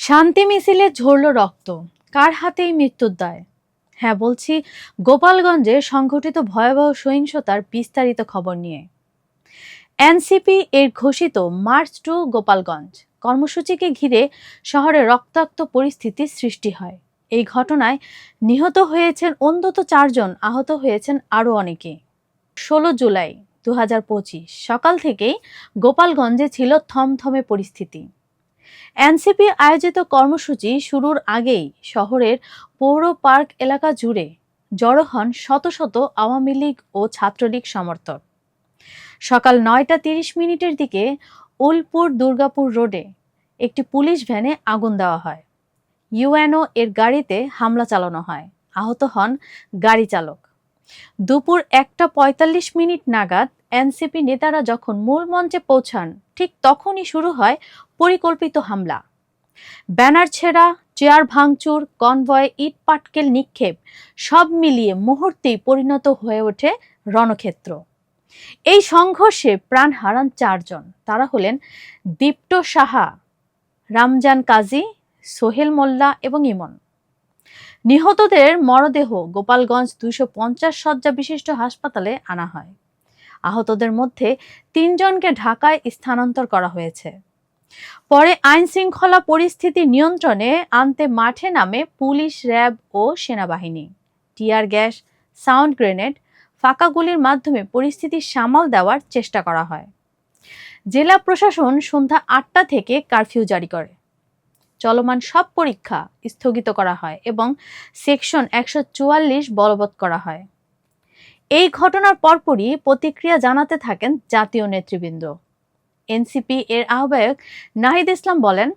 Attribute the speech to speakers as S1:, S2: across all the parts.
S1: শান্তি মিছিলে ঝরল রক্ত। কার হাতেই মৃত্যুর দায়? হ্যাঁ বলছি গোপালগঞ্জে সংঘটিত ভয়াবহ সহিংসতার বিস্তারিত খবর নিয়ে। এনসিপি এর ঘোষিত মার্চ টু গোপালগঞ্জ কর্মসূচিকে ঘিরে শহরে রক্তাক্ত পরিস্থিতি সৃষ্টি হয়। এই ঘটনায় নিহত হয়েছেন অন্তত চারজন, আহত হয়েছেন আরও অনেকে। ষোলো জুলাই দু হাজার পঁচিশ সকাল থেকেই গোপালগঞ্জে ছিল থমথমে পরিস্থিতি। এনসিপি আয়োজিত কর্মসূচি শুরুর আগেই শহরের পৌর পার্ক এলাকা জুড়ে জড়ো হন শত শত আওয়ামী লীগ ও ছাত্রলীগ সমর্থক। সকাল নয়টা তিরিশ মিনিটের দিকে উলপুর দুর্গাপুর রোডে একটি পুলিশ ভ্যানে আগুন দেওয়া হয়। ইউএনও এর গাড়িতে হামলা চালানো হয়। আহত হন গাড়ি চালক। দুপুর একটা পঁয়তাল্লিশ মিনিট নাগাদ এনসিপি নেতারা যখন মূল মঞ্চে পৌঁছান ঠিক তখনই শুরু হয় পরিকল্পিত হামলা। ব্যানার ছেঁড়া, চেয়ার ভাঙচুর, কনভয়, ইট পাটকেল নিক্ষেপ, সব মিলিয়ে মুহূর্তেই পরিণত হয়ে ওঠে রণক্ষেত্র। এই সংঘর্ষে প্রাণ হারান চারজন। তারা হলেন দীপ্ত সাহা, রামজান কাজী, সোহেল মোল্লা এবং ইমন। নিহতদের মরদেহ গোপালগঞ্জ দুইশো পঞ্চাশ শয্যা বিশিষ্ট হাসপাতালে আনা হয়। আহতদের মধ্যে তিনজনকে ঢাকায় স্থানান্তর করা হয়েছে। পরে আইন শৃঙ্খলা পরিস্থিতি নিয়ন্ত্রণে আনতে মাঠে নামে পুলিশ, র্যাব ও সেনাবাহিনী। টিয়ার গ্যাস, সাউন্ড গ্রেনেড, ফাঁকা গুলির মাধ্যমে পরিস্থিতি সামাল দেওয়ার চেষ্টা করা হয়। জেলা প্রশাসন সন্ধ্যা আটটা থেকে কারফিউ জারি করে। চলমান সব পরীক্ষা স্থগিত করা হয় এবং সেকশন একশো চুয়াল্লিশ বলবৎ করা হয়। এই ঘটনার পরপরই প্রতিক্রিয়া জানাতে থাকেন জাতীয় নেতৃবৃন্দ। এনসিপি এর আহ্বায়ক নাহিদ ইসলাম বলেন,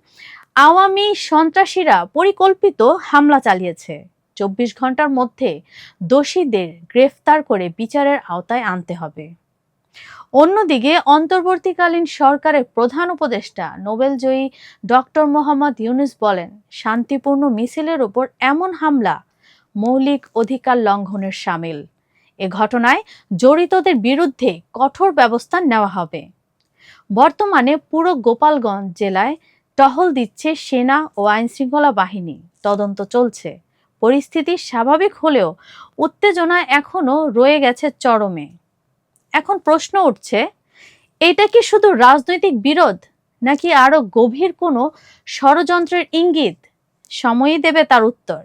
S1: আওয়ামী সন্ত্রাসীরা পরিকল্পিত হামলা চালিয়েছে। চব্বিশ ঘণ্টার মধ্যে দোষীদের গ্রেফতার করে বিচারের আওতায় আনতে হবে। অন্যদিকে অন্তর্বর্তীকালীন সরকারের প্রধান উপদেষ্টা, নোবেলজয়ী ডক্টর মোহাম্মদ ইউনুস বলেন, শান্তিপূর্ণ মিছিলের ওপর এমন হামলা মৌলিক অধিকার লঙ্ঘনের সামিল। এ ঘটনায় জড়িতদের বিরুদ্ধে কঠোর ব্যবস্থা নেওয়া হবে। বর্তমানে পুরো গোপালগঞ্জ জেলায় টহল দিচ্ছে সেনা ও আইনশৃঙ্খলা বাহিনী। তদন্ত চলছে। পরিস্থিতি স্বাভাবিক হলেও উত্তেজনা এখনও রয়ে গেছে চরমে। এখন প্রশ্ন উঠছে, এটা কি শুধু রাজনৈতিক বিরোধ, নাকি আরও গভীর কোনো ষড়যন্ত্রের ইঙ্গিত? সময়ই দেবে তার উত্তর।